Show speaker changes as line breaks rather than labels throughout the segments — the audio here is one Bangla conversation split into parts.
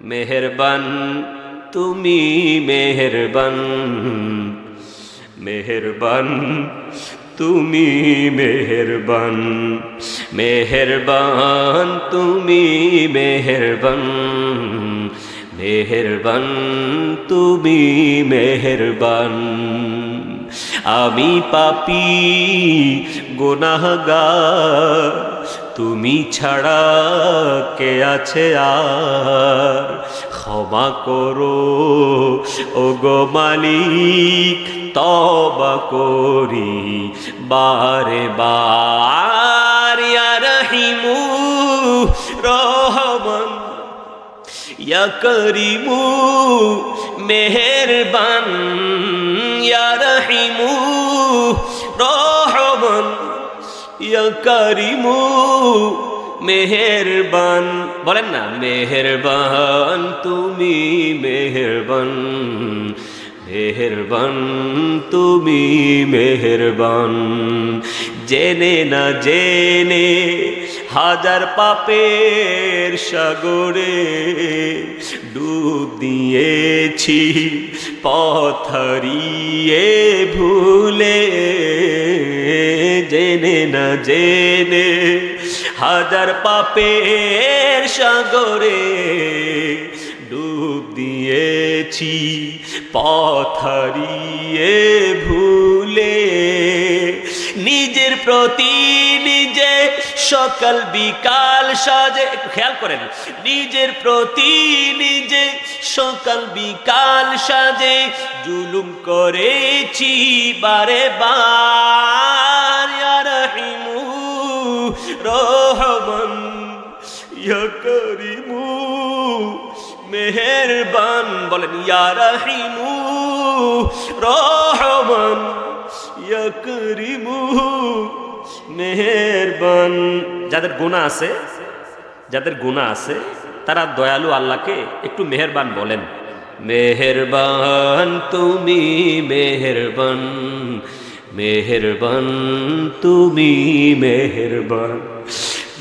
মেহেরবান, তুমি মেহেরবান। মেহেরবান, তুমি মেহেরবান। মেহেরবান, তুমি মেহেরবান। মেহেরবান, তুমি মেহেরবান। আমি পাপি, গুনাহগার। তুমি ছাড়া কে আছে আর? ক্ষমা করো ও গো মালিক তবা করি। বারে বার, ইয়া রহিমু রহমান, ইয়া করিমু মেহেরবান, ইয়া রহিমু ইয়া করিমু, মেহেরবান। বলেন না, মেহেরবান, তুমি মেহেরবান। মেহেরবান, তুমি মেহেরবান। জেনে না জেনে হাজার পাপের সাগরে ডুব দিয়েছি পথরিয়ে ভুলে না জেনে হাজার পাপের সাগরে ডুব দিয়েছি পথরিয়ে ভুলে। নিজের প্রতি নিজে সকাল বিকাল সাজে খেয়াল করেন, নিজের প্রতি নিজে সকাল বিকাল সাজে, জুলুম করেছি বারে বার। রহমান, ইয়া করিমু, মেহেরবান বলেন, ইয়া রহিমু, রহমান, ইয়া করিমু, মেহেরবান। যাদের গুণা আছে, যাদের গুণা আছে, তারা দয়ালু আল্লাহকে একটু মেহেরবান বলেন। মেহেরবান তুমি মেহেরবান মেহেরবান তুমি মেহেরবান।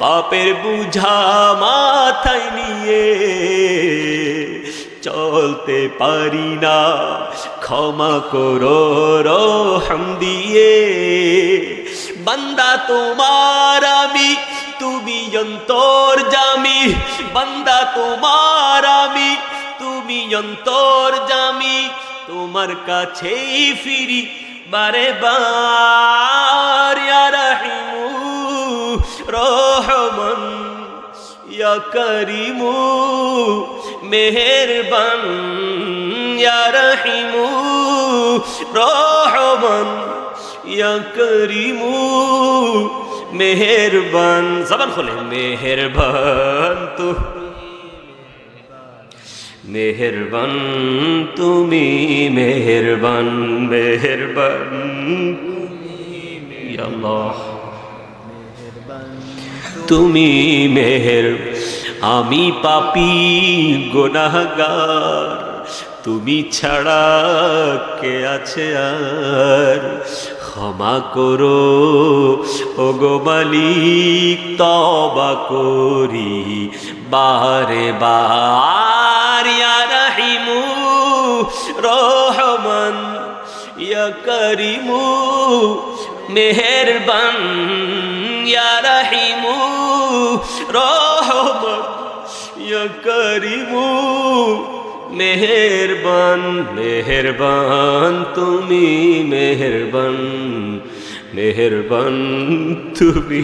পাপের বুঝা মাথায় নিয়ে চলতে পারি না। ক্ষমা করো রহম দিয়ে। বান্দা তোমার আমি, তুমি অন্তর জামি। বান্দা তোমার আমি, তুমি অন্তর জামি। তোমার কাছেই ফিরি বারে বার। ইয়া করিমু, মেহেরবান, ইয়া রহিমু, রহমান, ইয়া করিমু, মেহেরবান, জবান খোলে, মেহেরবান তো মেহেরবান তুমি, মেহেরবান মেহেরবান ইয়া আল্লাহ। তুমি মেহের, আমি পাপি গোনাহগার। তুমি ছাড়া কে আছে আর? ক্ষমা করো ও গো মালিক তবা করি। বারে বার রাহিমু রহমান, ইয়া করিমু মেহেরবান ইয়া রাহিমু করিমু মেহেরবান মেহেরবান তুমি মেহেরবান মেহেরবান তুমি